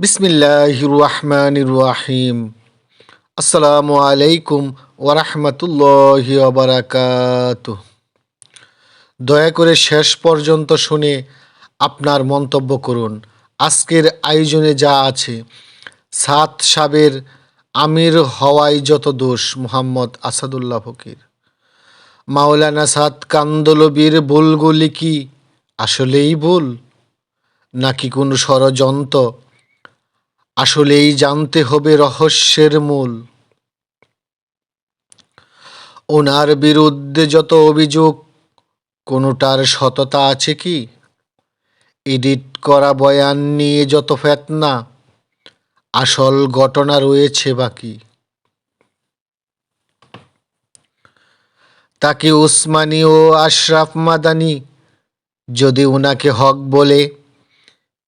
বিসমিল্লাহ আসসালামু আলাইকুম ওরহমতুল্লাহ বারাকাত দয়া করে শেষ পর্যন্ত শুনে আপনার মন্তব্য করুন। আজকের আয়োজনে যা আছে, সাত সাবের আমির হওয়াই যত দোষ, মোহাম্মদ আসাদুল্লাহ ফকির। মাওলানা সাদ কান্দলবীর ভুলগুলি কি আসলেই ভুল? নাকি কোনো ষড়যন্ত্র আসলেই জানতে হবে রহস্যের মূল। ওনার বিরুদ্ধে যত অভিযোগ, কোনোটার সততা আছে কি? এডিট করা বয়ান নিয়ে যত ফেতনা, আসল ঘটনা রয়েছে বাকি তাকে উসমানী ও আশরাফ মাদানি, যদি ওনাকে হক বলে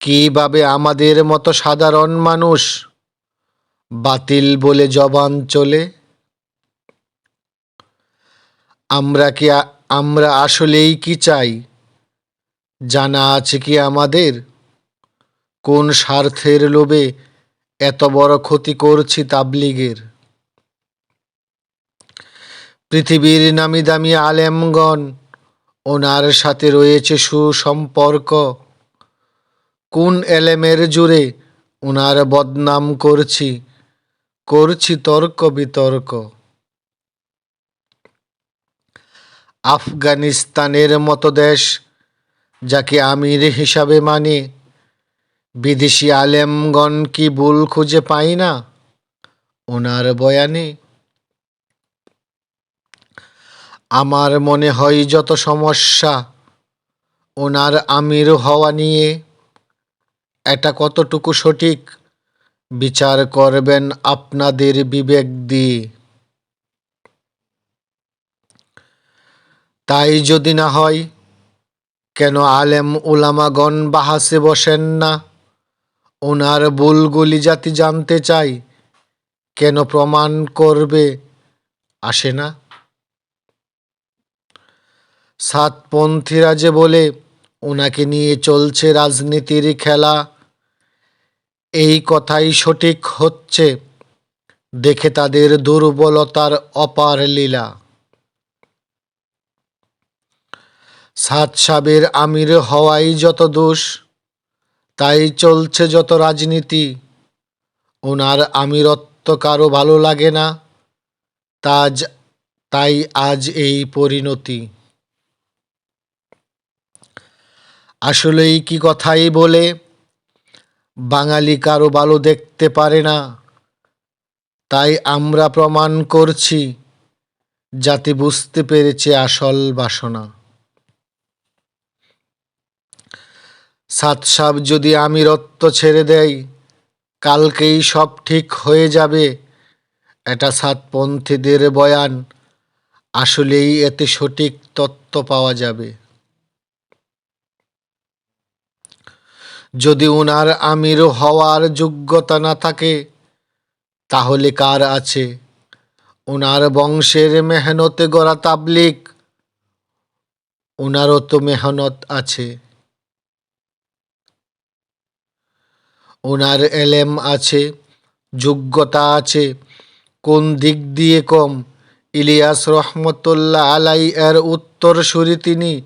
কীভাবে আমাদের মতো সাধারণ মানুষ বাতিল বলে জবান চলে? আমরা কি আমরা আসলেই কি চাই? জানা আছে কি আমাদের? কোন স্বার্থের লোভে এত বড় ক্ষতি করছি তাবলিগের? পৃথিবীর নামি দামি আলেমগণ, ওনার সাথে রয়েছে সুসম্পর্ক। কোন এলেমের জুড়ে ওনার বদনাম করছি? করছি তর্ক বিতর্ক। আফগানিস্তানের মতো দেশ যাকে আমির হিসাবে মানে বিদেশি আলেমগণ কি ভুল খুঁজে পাই না? ওনার বয়ানে, আমার মনে হয় যত সমস্যা ওনার আমির হওয়া নিয়ে এটা কতটুকু সঠিক? বিচার করবেন আপনাদের বিবেক দিয়ে তাই যদি না হয়, কেন আলেম উলামাগণ বাহাসে বসেন না? ওনার বুলগুলি জাতি জানতে চাই কেন প্রমাণ করবে? আসে না। সাতপন্থীরা যে বলে ওনাকে নিয়ে চলছে রাজনীতির খেলা। এই কথাই সঠিক হচ্ছে, দেখে তাদের দুর্বলতার অপার লীলা। সাত সাবের আমির হওয়াই যত দোষ, তাই চলছে যত রাজনীতি। ওনার আমিরত্ব কারও ভালো লাগে না, তাজ, তাই আজ এই পরিণতি। আসলেই কি কথাই বলে? বাঙালি কারও ভালো দেখতে পারে না। তাই আমরা প্রমাণ করছি, যাতে বুঝতে পেরেছে আসল বাসনা। সাত সাপ যদি আমিরত্ব ছেড়ে দেয় কালকেই সব ঠিক হয়ে যাবে। এটা সাতপন্থীদের বয়ান। আসলেই এতে সঠিক তত্ত্ব পাওয়া যাবে। যদি উনার আমির হওয়ার যোগ্যতা না থাকে, তাহলে কার আছে? ওনার বংশের মেহনতে গড়া তাবলিক ওনারও তো মেহনত আছে। ওনার এলেম আছে, যোগ্যতা আছে, কোন দিক দিয়ে কম? ইলিয়াস রহমতুল্লাহ আলাই এর উত্তরসূরি তিনি,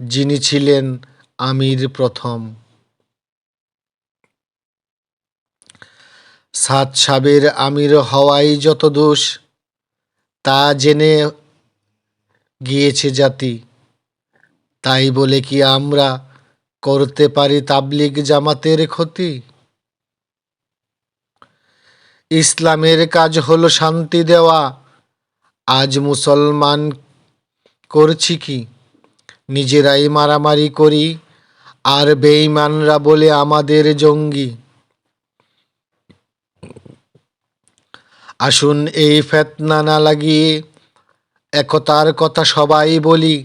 যিনি ছিলেন আমির প্রথম। সাত সাবের আমির হওয়াই যত দোষ, তা জেনে গিয়েছে জাতি। তাই বলে কি আমরা করতে পারি তাবলিগ জামাতের ক্ষতি? ইসলামের কাজ হলো শান্তি দেওয়া। আজ মুসলমান করছি কি? নিজেরাই মারামারি করি, আর বেঈমানরা বলে আমাদের জঙ্গি। আসুন এই ফেতনা না লাগিয়ে একতার কথা সবাই বলি,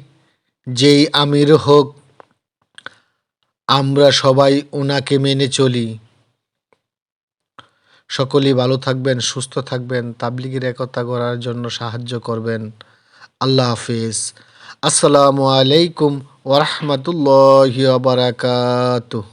যেই আমির হোক, আমরা সবাই ওনাকে মেনে চলি। সকলেই ভালো থাকবেন, সুস্থ থাকবেন, তাবলিগের একতা করার জন্য সাহায্য করবেন। আল্লাহ হাফিজ। আসসালামু আলাইকুম ওরহমতুল্লাহ বারাকাতুহ।